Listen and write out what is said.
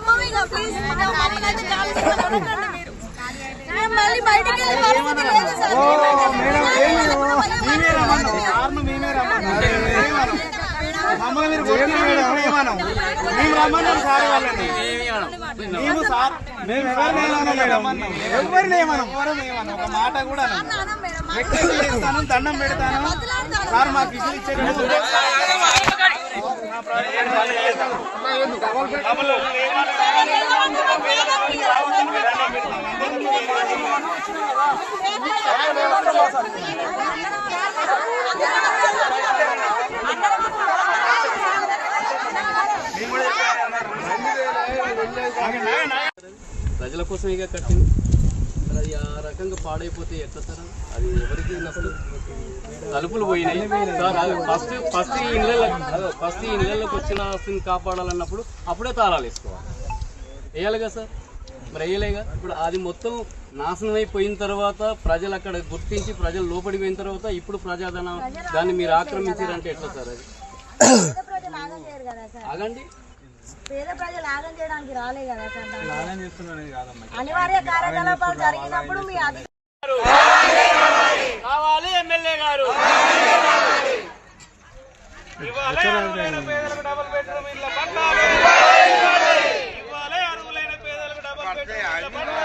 నమ్మము ఇక ప్లీజ్ మమ్మల్ని అయితే కాల్చుకొని ఉండకండి మీరు మేము మళ్ళీ బయటికి వెళ్ళే పరిస్థితి లేదు సార్ మమ్మల్ని మీరు కొట్టిన మేడం ఏమనం మేము రమ్మన్నాం సార్ వాళ్ళని మేము సార్ మేము ఎవరిని ఏమన్నాం మేడం ఎవరిని ఏమనం ఎవరం ఏమనం ఒక మాట కూడా దండం పెడతాను సార్ మాకు ఇసులు ప్రజల కోసం ఇక కట్టింది. రకంగా పాడైపోతే ఎట్లా సార్? అది ఎవరికి నష్టం? తలుపులు పోయినాయి. సార్ అది ఫస్ట్ ఫస్ట్ ఈ ఇళ్ళ ఫస్ట్ ఈ ఇళ్ళకి వచ్చిన ఆస్తిని కాపాడాలన్నప్పుడు అప్పుడే తాళాలు వేసుకోవాలి. వేయాలి కదా సార్? మరి వేయలేగా? ఇప్పుడు అది మొత్తం నాశనం అయిపోయిన తర్వాత ప్రజలు అక్కడ గుర్తించి ప్రజలు లోపలికి పోయిన తర్వాత ఇప్పుడు ప్రజాధనం దాన్ని మీరు ఆక్రమించారంటే ఎట్లా సార్ అది? పేద ప్రజలు ఆగం చేయడానికి రాలే కదా అనివార్య కార్యకలాపాలు జరిగినప్పుడు మీ కావాలి ఎమ్మెల్యే గారు. ఇవ్వాలి పేదలకు పట్టాలి ఇవ్వాలి పేదలకు